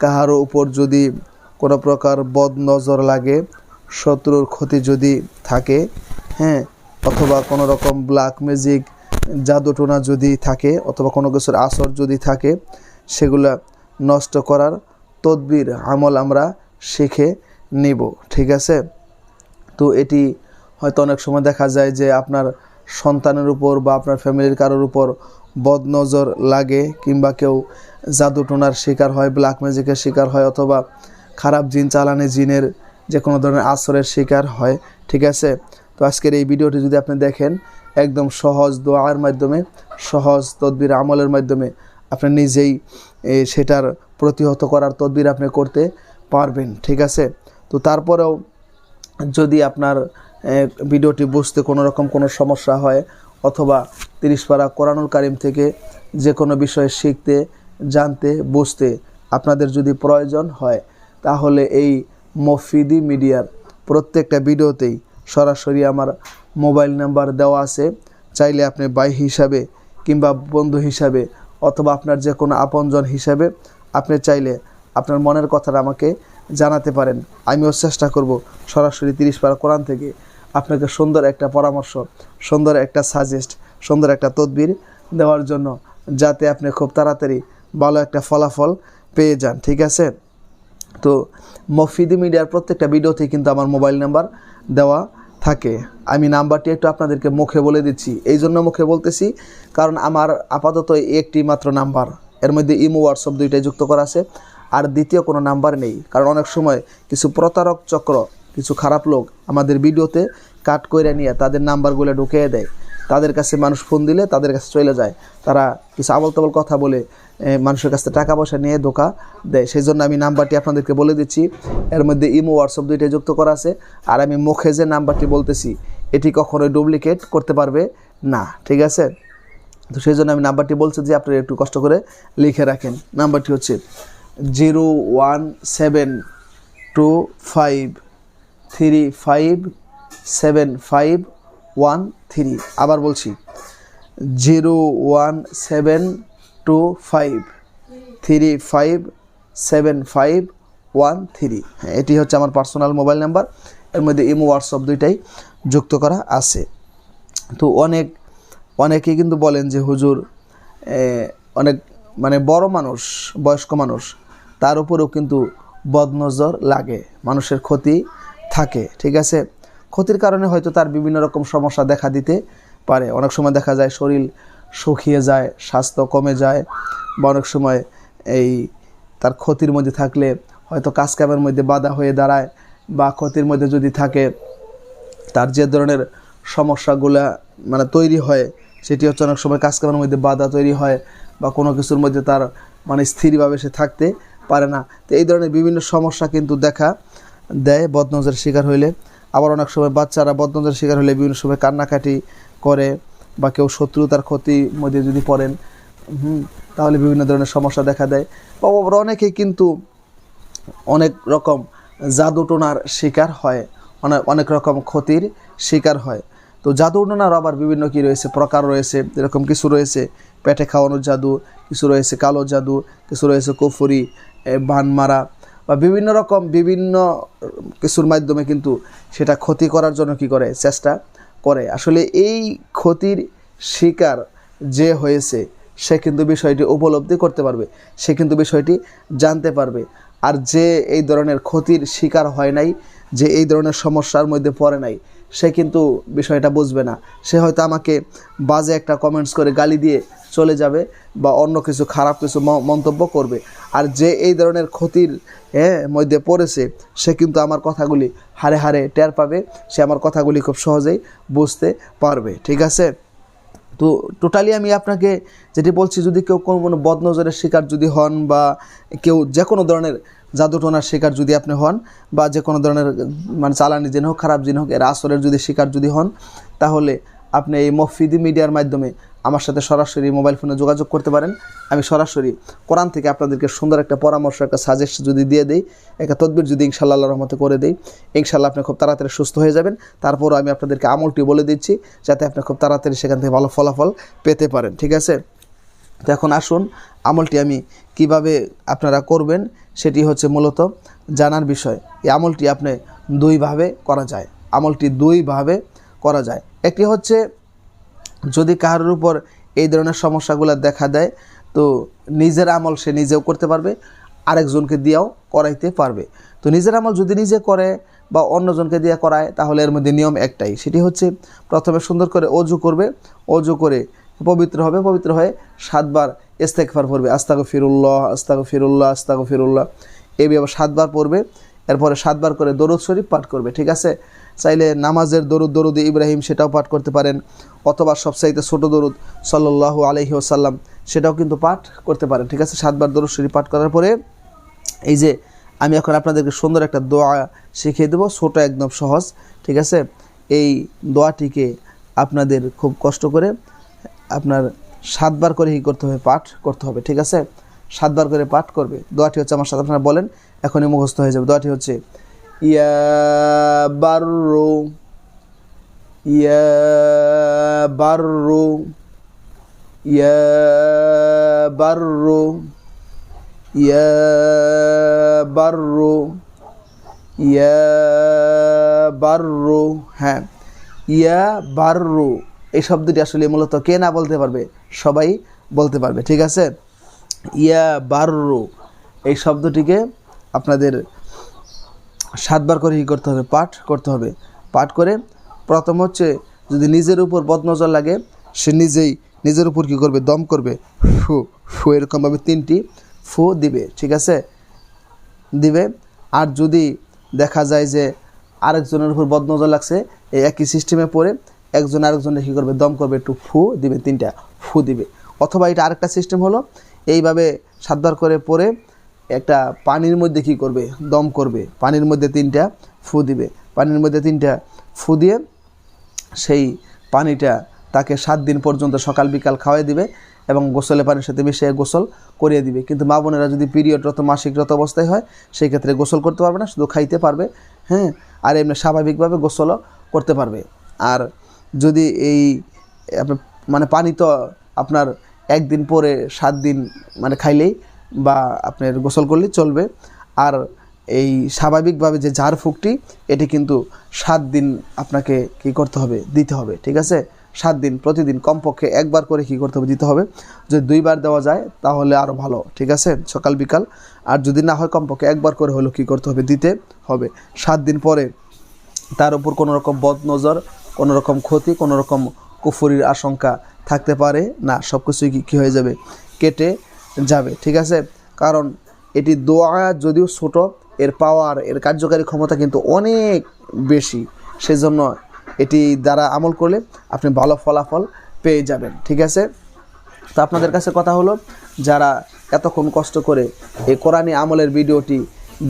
কাহারও উপর যদি কোনো প্রকার বদ নজর লাগে, শত্রুর ক্ষতি যদি থাকে হ্যাঁ অথবা কোনো রকম ব্ল্যাক ম্যাজিক জাদুটোনা যদি থাকে, অথবা কোনো কিছুর আসর যদি থাকে, সেগুলা নষ্ট করার তদবির, আমল আমরা শিখে নিব, ঠিক আছে? তো এটি হয়তো অনেক সময় দেখা যায় যে আপনার সন্তানের উপর বা আপনার ফ্যামিলির কারোর উপর বদনজর লাগে কিংবা কেউ জাদুটোনার শিকার হয় ব্ল্যাক ম্যাজিকের শিকার হয় অথবা খারাপ জিন চালানে জিনের যে কোনো ধরনের আসরের শিকার হয়, ঠিক আছে? তো আজকের এই ভিডিওটি যদি আপনি দেখেন, একদম সহজ দোয়ার মাধ্যমে, সহজ তদবির আমলের মাধ্যমে আপনি নিজেই সেটার প্রতিহত করার তদবির আপনি করতে পারবেন, ঠিক আছে? তো তারপরেও যদি আপনার ভিডিওটি বুঝতে কোনো রকম কোনো সমস্যা হয় অথবা তিরিশ পারা কোরআনুল কারিম থেকে যে কোনো বিষয়ে শিখতে, জানতে, বুঝতে আপনাদের যদি প্রয়োজন হয়, তাহলে এই মফিদি মিডিয়ার প্রত্যেকটা ভিডিওতেই সরাসরি আমার মোবাইল নাম্বার দেওয়া আছে। চাইলে আপনি বাই হিসাবে কিংবা বন্ধু হিসাবে অথবা আপনার যে কোনো আপনজন হিসাবে আপনি চাইলে আপনার মনের কথাটা আমাকে জানাতে পারেন। আমিও চেষ্টা করব সরাসরি তিরিশ পারা কোরআন থেকে আপনাকে সুন্দর একটা পরামর্শ, সুন্দর একটা সাজেস্ট সুন্দর একটা তদবির দেওয়ার জন্য যাতে আপনি খুব তাড়াতাড়ি ভালো একটা ফলাফল পেয়ে যান, ঠিক আছে? তো মফিদি মিডিয়ার প্রত্যেকটা ভিডিওতেই কিন্তু আমার মোবাইল নাম্বার দেওয়া থাকে। আমি নাম্বারটি একটু আপনাদেরকে মুখে বলে দিচ্ছি। এই জন্য মুখে বলতেছি, কারণ আমার আপাতত একটি মাত্র নাম্বার। এর মধ্যে ইমো, হোয়াটসঅ্যাপ দুইটাই যুক্ত করা আছে, আর দ্বিতীয় কোনো নাম্বার নেই। কারণ অনেক সময় কিছু প্রতারক চক্র কিছু খারাপ লোক আমাদের ভিডিওতে কাট করে নিয়ে তাদের নাম্বারগুলো ঢুকিয়ে দেয়। তাদের কাছে মানুষ ফোন দিলে তাদের কাছে চলে যায়। তারা কিছু আবল তাবল কথা বলে মানুষের কাছে টাকা পয়সা নিয়ে ধোকা দেয়। সেই জন্য আমি নাম্বারটি আপনাদেরকে বলে দিচ্ছি। এর মধ্যে ইমো, হোয়াটসঅ্যাপ দুইটাই যুক্ত করা আছে। আর আমি মুখে যে নাম্বারটি বলতেছি, এটি কখনোই ডুপ্লিকেট করতে পারবে না। ঠিক আছে? তো সেই জন্য আমি নাম্বারটি বলছি যে আপনারা একটু কষ্ট করে লিখে রাখেন। নাম্বারটি হচ্ছে zero one seven two five three five seven five one three আবার বলছি zero one seven two five three five seven five one three হ্যাঁ এটি হচ্ছে আমার পার্সোনাল মোবাইল নাম্বার এর মধ্যে ইমো হোয়াটসঅ্যাপ দুইটাই যুক্ত করা আছে। তো অনেক, অনেকেই কিন্তু বলেন যে হুজুর অনেক মানে বড় মানুষ, বয়স্ক মানুষ, তার উপরেও কিন্তু বদনজর লাগে, মানুষের ক্ষতি থাকে, ঠিক আছে? ক্ষতির কারণে হয়তো তার বিভিন্ন রকম সমস্যা দেখা দিতে পারে। অনেক সময় দেখা যায় শরীর শুকিয়ে যায়, স্বাস্থ্য কমে যায়, বা অনেক সময় এই তার ক্ষতির মধ্যে থাকলে হয়তো কাজকামের মধ্যে বাধা হয়ে দাঁড়ায়, বা ক্ষতির মধ্যে যদি থাকে, তার যে ধরনের সমস্যাগুলা মানে তৈরি হয়, সেটি হচ্ছে অনেক সময় কাজকর্মের মধ্যে বাধা তৈরি হয়, বা কোনো কিছুর মধ্যে তার মানে স্থিরভাবে সে থাকতে পারে না। তো এই ধরনের বিভিন্ন সমস্যা কিন্তু দেখা দেয়, বদনজরের শিকার হইলে। আবার অনেক সময় বাচ্চারা বদনজরের শিকার হলে বিভিন্ন সময় কান্নাকাটি করে বা কেউ শত্রুতার ক্ষতির মধ্যে যদি পড়েন, হুম, তাহলে বিভিন্ন ধরনের সমস্যা দেখা দেয়। বা অনেকেই কিন্তু অনেক রকম জাদুটোনার শিকার হয় অনেক অনেক রকম ক্ষতির শিকার হয়। তো জাদুটোনার আবার বিভিন্ন কি রয়েছে? প্রকার রয়েছে, এরকম কিছু রয়েছে। পেটে খাওয়ানোর জাদু, কিছু রয়েছে কালো জাদু, কিছু রয়েছে কুফুরি বান মারা বা বিভিন্ন রকম বিভিন্ন কিছুর মাধ্যমে কিন্তু সেটা ক্ষতি করার জন্য কি করে? চেষ্টা করে। আসলে এই ক্ষতির শিকার যে হয়েছে, সে কিন্তু বিষয়টি উপলব্ধি করতে পারবে, সে কিন্তু বিষয়টি জানতে পারবে। আর যে এই ধরনের ক্ষতির শিকার হয় নাই, যে এই ধরনের সমস্যার মধ্যে পড়ে নাই, সে কিন্তু বিষয়টা বুঝবে না। সে হয়তো আমাকে বাজে একটা কমেন্টস করে গালি দিয়ে চলে যাবে বা অন্য কিছু খারাপ কিছু মন্তব্য করবে। আর যে এই ধরনের ক্ষতির মধ্যে পড়েছে, সে কিন্তু আমার কথাগুলি হারে হারে টের পাবে, সে আমার কথাগুলি খুব সহজেই বুঝতে পারবে, ঠিক আছে? তো টোটালি আমি আপনাকে যেটি বলছি, যদি কেউ কোনো কোনো বদনজরের শিকার যদি হন বা কেউ যে কোনো ধরনের জাদুটোনার শিকার যদি আপনি হন বা যে কোনো ধরনের মানে চালানি জিন হোক, খারাপ জিন হোক, এর আসরের যদি শিকার যদি হন, তাহলে আপনি এই মফিদি মিডিয়ার মাধ্যমে আমার সাথে সরাসরি মোবাইল ফোনে যোগাযোগ করতে পারেন। আমি সরাসরি কোরআন থেকে আপনাদেরকে সুন্দর একটা পরামর্শ, একটা সাজেস্ট যদি দিয়ে দিই, একটা তদবির যদি ইনশাল্লাহ রহমতে করে দিই ইনশাল্লাহ আপনি খুব তাড়াতাড়ি সুস্থ হয়ে যাবেন। তারপরও আমি আপনাদেরকে আমলটি বলে দিচ্ছি, যাতে আপনি খুব তাড়াতাড়ি সেখান থেকে ভালো ফলাফল পেতে পারেন, ঠিক আছে? তো এখন আসুন, আমলটি আমি কীভাবে আপনারা করবেন সেটি হচ্ছে মূলত জানার বিষয়। এই আমলটি আপনি দুইভাবে করা যায়। আমলটি দুইভাবে করা যায়। একটি হচ্ছে যদি কারোর উপর এই ধরনের সমস্যাগুলো দেখা দেয়, তো নিজের আমল সে নিজেও করতে পারবে, আরেকজনকে দিয়েও করাইতে পারবে। তো নিজের আমল যদি নিজে করে বা অন্যজনকে দিয়ে করায়, তাহলে এর মধ্যে নিয়ম একটাই, সেটি হচ্ছে প্রথমে সুন্দর করে অজু করবে, অজু করে পবিত্র হবে, পবিত্র হয়ে সাতবার ইস্তেকফার পড়বে আস্তাগ ফিরুল্লাহ আস্তাগ ফিরুল্লাহ আস্তাগ ফিরুল্লাহ এইভাবে সাতবার পড়বে, এরপরে সাতবার করে দরুদ শরীফ পাঠ করবে, ঠিক আছে? চাইলে নামাজের দরুদ দরুদ ইব্রাহিম সেটাও পাঠ করতে পারেন, অথবা সবচাইতে ছোট দরুদ সাল্লাল্লাহু আলহি ওসাল্লাম সেটাও কিন্তু পাঠ করতে পারেন, ঠিক আছে? সাতবার দরুদ শরীফ পাঠ করার পরে এই যে আমি এখন আপনাদেরকে সুন্দর একটা দোয়া শিখিয়ে দেবো, ছোটো একদম সহজ, ঠিক আছে? এই দোয়াটিকে আপনাদের খুব কষ্ট করে আপনার সাতবার করে কি করতে হবে, পাঠ করতে হবে, ঠিক আছে? সাতবার করে পাঠ করবে, দোয়াটি হচ্ছে আমার সাথে, আপনারা বলেন, এখনই মুখস্থ হয়ে যাবে। দোয়াটি হচ্ছে ইয়া বাররু ইয়া বাররু ইয়া বাররু ইয়া বাররু ইয়া বাররু হ্যাঁ। ইয়া বাররু এই শব্দটি আসলে মূলত কে না বলতে পারবে? সবাই বলতে পারবে, ঠিক আছে? ইয়া বাররু এই শব্দটিকে আপনাদের সাতবার করে কী করতে হবে? পাঠ করতে হবে। পাঠ করে প্রথম হচ্ছে যদি নিজের উপর বদনজর লাগে, সে নিজেই নিজের উপর কী করবে? দম করবে। ফু ফু এরকমভাবে তিনটি ফু দিবে, ঠিক আছে? দিবে। আর যদি দেখা যায় যে আরেকজনের উপর বদনজর লাগছে, এই একই সিস্টেমে পড়ে একজন আরেকজনে কী করবে? দম করবে, একটু ফু দিবে, তিনটা ফু দিবে। অথবা এটা আরেকটা সিস্টেম হলো, এইভাবে সাতবার করে পরে একটা পানির মধ্যে কি করবে? দম করবে। পানির মধ্যে তিনটা ফু দিবে। পানির মধ্যে তিনটা ফু দিয়ে সেই পানিটা তাকে সাত দিন পর্যন্ত সকাল, বিকাল খাওয়াই দিবে এবং গোসলে পানির সাথে মিশিয়ে গোসল করিয়ে দিবে। কিন্তু মা বোনেরা যদি পিরিয়ডরত মাসিকরত অবস্থায় হয়, সেই ক্ষেত্রে গোসল করতে পারবে না, শুধু খাইতে পারবে হ্যাঁ? আর এমনি স্বাভাবিকভাবে গোসলও করতে পারবে। আর যদি এই মানে পানি তো আপনার একদিন পরে সাত দিন মানে খাইলেই বা আপনার গোসল করলেই চলবে। আর এই স্বাভাবিকভাবে যে ঝাড় ফুকটি, এটি কিন্তু সাত দিন আপনাকে কি করতে হবে? দিতে হবে, ঠিক আছে? সাত দিন প্রতিদিন কমপক্ষে একবার করে কি করতে হবে? দিতে হবে। যদি দুইবার দেওয়া যায়, তাহলে আরও ভালো, ঠিক আছে? সকাল, বিকাল। আর যদি না হয়, কমপক্ষে একবার করে হলেও কী করতে হবে? দিতে হবে। সাত দিন পরে তার উপর কোনো রকম বদনজর, কোনো রকম ক্ষতি, কোনো রকম কুফুরির আশঙ্কা থাকতে পারে না। সব কিছুই কী হয়ে যাবে? কেটে যাবে, ঠিক আছে? কারণ এটি দোয়া যদিও ছোট, এর পাওয়ার এর কার্যকারী ক্ষমতা কিন্তু অনেক বেশি। সেজন্য এটি দ্বারা আমল করলে আপনি ভালো ফলাফল পেয়ে যাবেন, ঠিক আছে? তো আপনাদের কাছে কথা হলো, যারা এতক্ষণ কষ্ট করে এই কোরআনী আমলের ভিডিওটি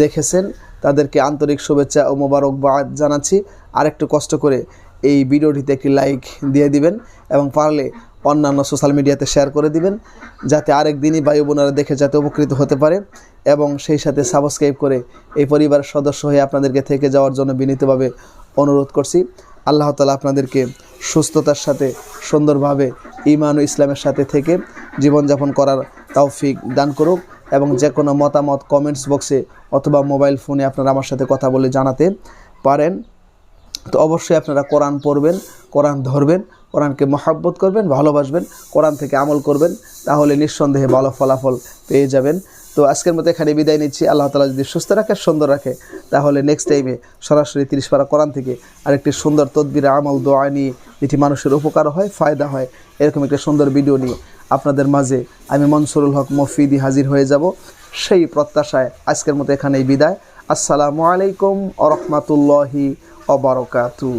দেখেছেন, তাদেরকে আন্তরিক শুভেচ্ছা ও মোবারকবাদ জানাচ্ছি। আর একটু কষ্ট করে এই ভিডিওটিতে একটি লাইক দিয়ে দিবেন এবং পারলে অন্যান্য সোশ্যাল মিডিয়াতে শেয়ার করে দিবেন, যাতে আরেক দিনই ভাই বোনেরা দেখে যাতে উপকৃত হতে পারে এবং সেই সাথে সাবস্ক্রাইব করে এই পরিবারের সদস্য হয়ে আপনাদেরকে থেকে যাওয়ার জন্য বিনীতভাবে অনুরোধ করছি। আল্লাহ তালা আপনাদেরকে সুস্থতার সাথে, সুন্দরভাবে ইমান ও ইসলামের সাথে থেকে জীবনযাপন করার তৌফিক দান করুক এবং যে কোনো মতামত কমেন্টস বক্সে অথবা মোবাইল ফোনে আপনারা আমার সাথে কথা বলে জানাতে পারেন। তো অবশ্যই আপনারা কোরআন পড়বেন, কোরআন ধরবেন কোরআনকে মহাব্বত করবেন, ভালোবাসবেন, কোরআন থেকে আমল করবেন, তাহলে নিঃসন্দেহে ভালো ফলাফল পেয়ে যাবেন। তো আজকের মতো এখানে বিদায় নিচ্ছি। আল্লাহ তালা যদি সুস্থ রাখে, সুন্দর রাখে, তাহলে নেক্সট টাইমে সরাসরি তিরিশ পারা কোরআন থেকে আরেকটি সুন্দর তদবির, আমল, দোয়া নিয়ে যেটি মানুষের উপকার হয়, ফায়দা হয়, এরকম একটা সুন্দর ভিডিও নিয়ে আপনাদের মাঝে আমি মনসুরুল হক মফিদি হাজির হয়ে যাব। সেই প্রত্যাশায় আজকের মতো এখানেই বিদায়। আসসালামু আলাইকুম আ অবরকাতু